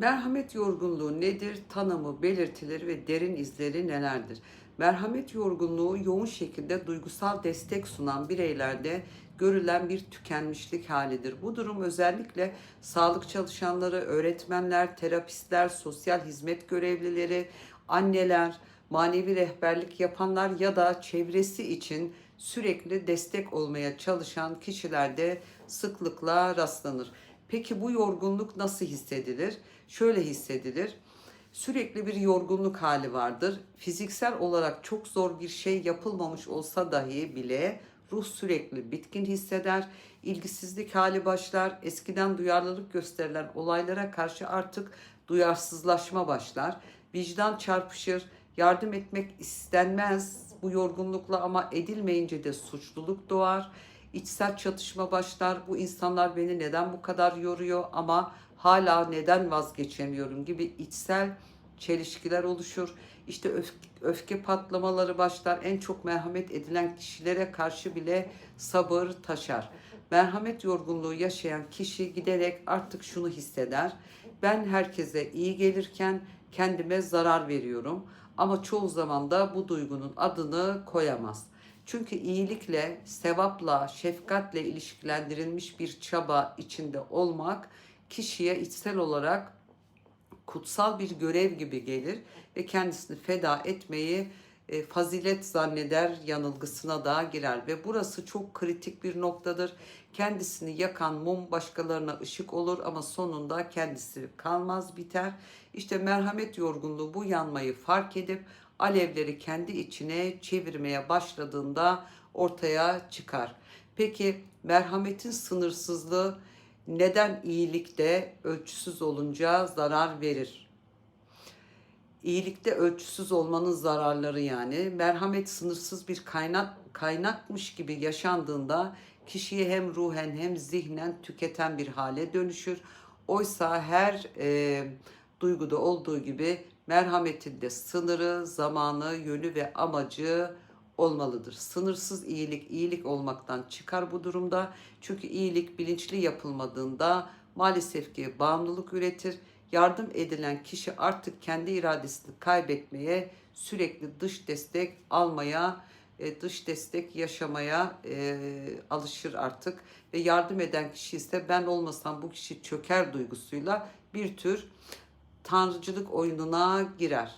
Merhamet yorgunluğu nedir? Tanımı, belirtileri ve derin izleri nelerdir? Merhamet yorgunluğu yoğun şekilde duygusal destek sunan bireylerde görülen bir tükenmişlik halidir. Bu durum özellikle sağlık çalışanları, öğretmenler, terapistler, sosyal hizmet görevlileri, anneler, manevi rehberlik yapanlar ya da çevresi için sürekli destek olmaya çalışan kişilerde sıklıkla rastlanır. Peki bu yorgunluk nasıl hissedilir? Şöyle hissedilir. Sürekli bir yorgunluk hali vardır. Fiziksel olarak çok zor bir şey yapılmamış olsa dahi bile ruh sürekli bitkin hisseder. İlgisizlik hali başlar. Eskiden duyarlılık gösterilen olaylara karşı artık duyarsızlaşma başlar. Vicdan çarpışır. Yardım etmek istenmez bu yorgunlukla ama edilmeyince de suçluluk doğar. İçsel çatışma başlar. Bu insanlar beni neden bu kadar yoruyor ama hala neden vazgeçemiyorum gibi içsel çelişkiler oluşur. İşte öf- öfke patlamaları başlar. En çok merhamet edilen kişilere karşı bile sabır taşar. Merhamet yorgunluğu yaşayan kişi giderek artık şunu hisseder. Ben herkese iyi gelirken kendime zarar veriyorum ama çoğu zaman da bu duygunun adını koyamaz. Çünkü iyilikle, sevapla, şefkatle ilişkilendirilmiş bir çaba içinde olmak kişiye içsel olarak kutsal bir görev gibi gelir ve kendisini feda etmeyi e, fazilet zanneder yanılgısına da girer ve burası çok kritik bir noktadır. Kendisini yakan mum başkalarına ışık olur ama sonunda kendisi kalmaz biter. İşte merhamet yorgunluğu bu yanmayı fark edip alevleri kendi içine çevirmeye başladığında ortaya çıkar. Peki merhametin sınırsızlığı neden iyilikte ölçüsüz olunca zarar verir? İyilikte ölçüsüz olmanın zararları yani merhamet sınırsız bir kaynak kaynakmış gibi yaşandığında kişiyi hem ruhen hem zihnen tüketen bir hale dönüşür. Oysa her e, duyguda olduğu gibi merhametin de sınırı, zamanı, yönü ve amacı olmalıdır. Sınırsız iyilik iyilik olmaktan çıkar bu durumda. Çünkü iyilik bilinçli yapılmadığında maalesef ki bağımlılık üretir. Yardım edilen kişi artık kendi iradesini kaybetmeye, sürekli dış destek almaya, e, dış destek yaşamaya e, alışır artık ve yardım eden kişi ise ben olmasam bu kişi çöker duygusuyla bir tür tanrıcılık oyununa girer.